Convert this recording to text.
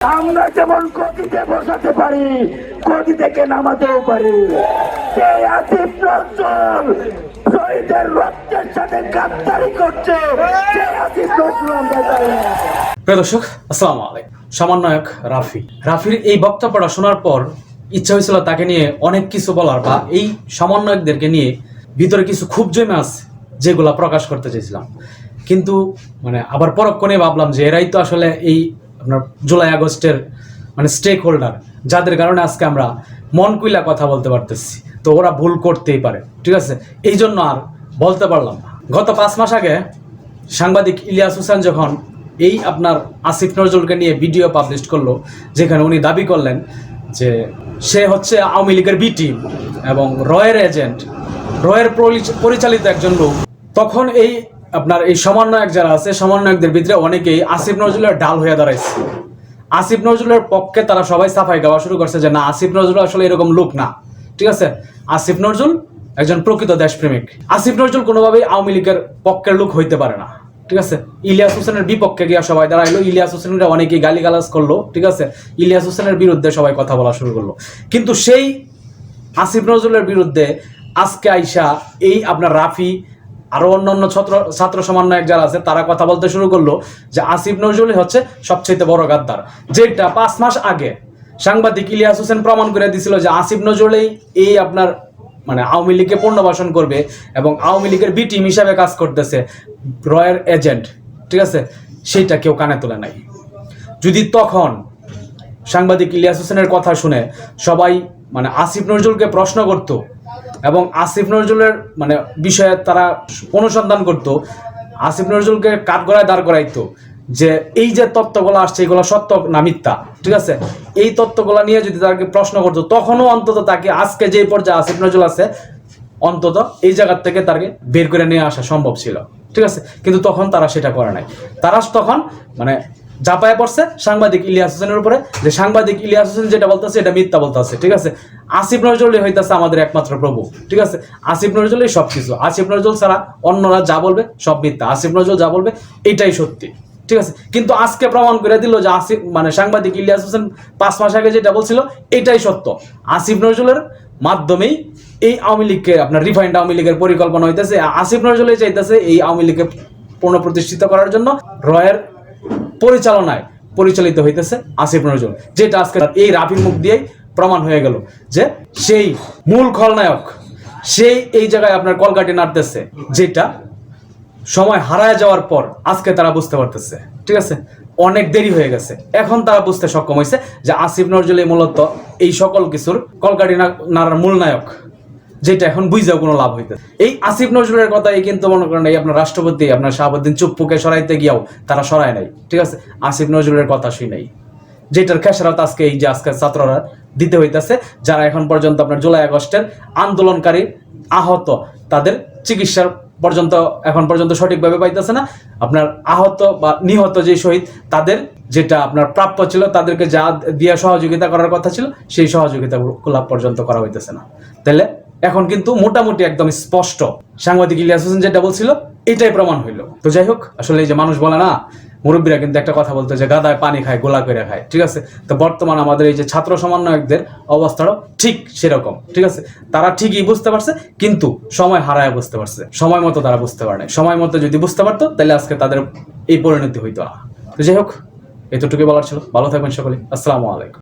আমরা যেমন গতিতে বসাতে পারি গতি থেকে নামাতেও পারি। শহীদের রক্তের সাথে গাদ্দারি করছে। দর্শক, আসসালামু আলাইকুম। রাফি। রাফির এই বক্তব্যটা শোনার পর ইচ্ছা হয়েছিল তাকে নিয়ে অনেক কিছু বলার বা এই সমন্বয়কদেরকে নিয়ে ভিতরে কিছু খুব জমে আছে যেগুলা প্রকাশ করতে চেয়েছিলাম। কিন্তু মানে আবার পরক্ষণে ভাবলাম যে এরাই তো আসলে এই আপনার জুলাই আগস্টের মানে স্টেক হোল্ডার যাদের কারণে আজকে আমরা মন কুইলা কথা বলতে পারতেছি। তো ওরা ভুল করতেই পারে, ঠিক আছে? এই জন্য আর বলতে পারলাম না। গত পাঁচ মাস আগে সাংবাদিক ইলিয়াস হোসেন যখন এই আপনার আসিফ নজরুলকে নিয়ে ভিডিও পাবলিশ করল, যেখানে উনি দাবি করলেন যে সে হচ্ছে আওয়ামী লীগের বি টিম এবং রয়ের এজেন্ট রয়ের পরিচ- পরিচালিত একজন লোক। তখন এই আপনার এই সমন্বয়ক যারা আছে সমন্বয়কদের ভিতরে অনেকেই আসিফ নজরুলের ডাল হয়ে দাঁড়াইছে। আসিফ নজরুলের পক্ষে তারা সবাই সাফাই গাওয়া শুরু করছে যে, না, আসিফ নজরুল আসলে এরকম লোক না। ঠিক আছে? আসিফ নজরুল একজন প্রকৃত দেশপ্রেমিক। আসিফ নজরুল কোনোভাবেই আওয়ামী লীগের পক্ষের লোক হইতে পারে না। ঠিক আছে? ইলিয়াস হোসেনের বিপক্ষে গিয়া সবাই দাঁড়াইলো। ইলিয়াস হোসেনের অনেকেই গালিগালাজ করল। ঠিক আছে? ইলিয়াস হোসেনের বিরুদ্ধে সবাই কথা বলা শুরু করল। কিন্তু সেই আসিফ নজরুলের বিরুদ্ধে আজকে আইসা এই আপনার রাফি আরও অন্যান্য ছাত্র ছাত্র সমন্বয়ক যারা আছে, তারা কথা বলতে শুরু করল যে আসিফ নজরুল হচ্ছে সবচেয়ে বড় গাদ্দার। যেটা পাঁচ মাস আগে সাংবাদিক ইলিয়াস হোসেন প্রমাণ করে দিছিল যে আসিফ নজরুলেই এই আপনার মানে আওয়ামী লীগকে পুনর্বাসন করবে এবং আওয়ামী লীগের বি টিম হিসাবে কাজ করতেছে রয়ের এজেন্ট। ঠিক আছে? সেইটা কেউ কানে তোলে নাই। যদি তখন সাংবাদিক ইলিয়াস হোসেনের কথা শুনে সবাই মানে আসিফ নজরুলকে প্রশ্ন করত এবং আসিফ নজরুলের মানে বিষয়ে তারা অনুসন্ধান করত। আসিফ নজরুলকে কাঠগড়ায় দাঁড় করাইতো যে, এই যে তত্ত্বগুলো আসছে, এগুলো সত্য না মিথ্যা, ঠিক আছে? এই তত্ত্বগুলো নিয়ে যদি তাকে প্রশ্ন করতো, তখনও অন্তত তাকে আজকে যে পর্যায়ে আসিফ নজরুল আছে, অন্তত এই জায়গার থেকে তাকে বের করে নিয়ে আসা সম্ভব ছিল, ঠিক আছে? কিন্তু তখন তারা সেটা করে নাই। তারা তখন মানে জাপায় পড়ছে সাংবাদিক ইলিয়াস হোসেনের উপরে। যে সাংবাদিক ইলিয়াস হোসেন যেটা বলতেছে, এটা মিথ্যা বলতেছে, ঠিক আছে? আসিফ নজরুলই হইতাছে আমাদের একমাত্র প্রভু, ঠিক আছে? আসিফ নজরুলই সব কিছু আসিফ নজরুল ছাড়া অন্যরা যা বলবে সব মিথ্যা। আসিফ নজরুল যা বলবে এটাই সত্যি, ঠিক আছে? কিন্তু আজকে প্রমাণ করে দিল যে আসিফ মানে সাংবাদিক ইলিয়াস হোসেন পাঁচ মাস আগে যেটা বলছিল, এটাই সত্য। আসিফ নজরুলের মাধ্যমেই এই আওয়ামী লীগকে আপনার রিফাইন্ড আওয়ামী লীগের পরিকল্পনা হইতেছে। আসিফ নজরুলই চাইতেছে এই আওয়ামী লীগকে পুনঃপ্রতিষ্ঠিত করার জন্য। রয়ের পরিচালনায় পরিচালিত হইতেছে আসিফ নজরুল, যেটা আজকে এই রাফির মুখ দিয়েই প্রমাণ হয়ে গেল যে সেই মূল খলনায়ক, সেই এই জায়গায় আপনার কলকাটি নাড়তেছে, যেটা সময় হারায় যাওয়ার পর আজকে তারা বুঝতে পারতেছে। ঠিক আছে? অনেক দেরি হয়ে গেছে। এখন তারা বুঝতে সক্ষম হয়েছে যে আসিফ নজরুল মূলত এই সকল কিছুর কলকাটি নাড়ার মূল নায়ক। যেটা এখন বুঝেও কোনো লাভ হইতে এই আসিফ নজরুলের কথাই কিন্তু মনে করেন এই আপনার রাষ্ট্রপতি, আপনার শাহাবুদ্দিন চুপ্পুকে সরাইতে গিয়াও তারা সরায় নাই। ঠিক আছে? আসিফ নজরুলের কথা শুই নাই। যেটার খেসারত আজকে এই যে আজকে ছাত্ররা দিতে হইতাছে, যারা এখন পর্যন্ত আপনার জুলাই আগস্টের আন্দোলনকারী আহত, তাদের চিকিৎসার পর্যন্ত এখন পর্যন্ত সঠিকভাবে পাইতেছে না। আপনার আহত বা নিহত যে শহীদ, তাদের যেটা আপনার প্রাপ্য ছিল, তাদেরকে যা দিয়া সহযোগিতা করার কথা ছিল, সেই সহযোগিতা লাভ পর্যন্ত করা হইতেছে না। তাহলে এখন কিন্তু মোটামুটি একদম স্পষ্ট। সাংবাদিক ইলিয়াস হোসেন যেটা বলছিল, এটাই প্রমাণ হইল। তো যাই হোক, আসলে এই যে মানুষ বলে না, মুরব্বীরা কিন্তু একটা কথা বলতে যে গাদায় পানি খায়, গোলা করে খায়, ঠিক আছে? তো বর্তমান আমাদের এই যে ছাত্র সমন্বয়কদের অবস্থাটাও ঠিক সেরকম, ঠিক আছে? তারা ঠিকই বুঝতে পারছে, কিন্তু সময় হারায় বুঝতে পারছে। সময় মতো তারা বুঝতে পারে সময় মতো যদি বুঝতে পারতো, তাহলে আজকে তাদের এই পরিণতি হইতো না। তো যাই হোক, এতটুকুই বলার ছিল। ভালো থাকবেন সকলে। আসসালামু আলাইকুম।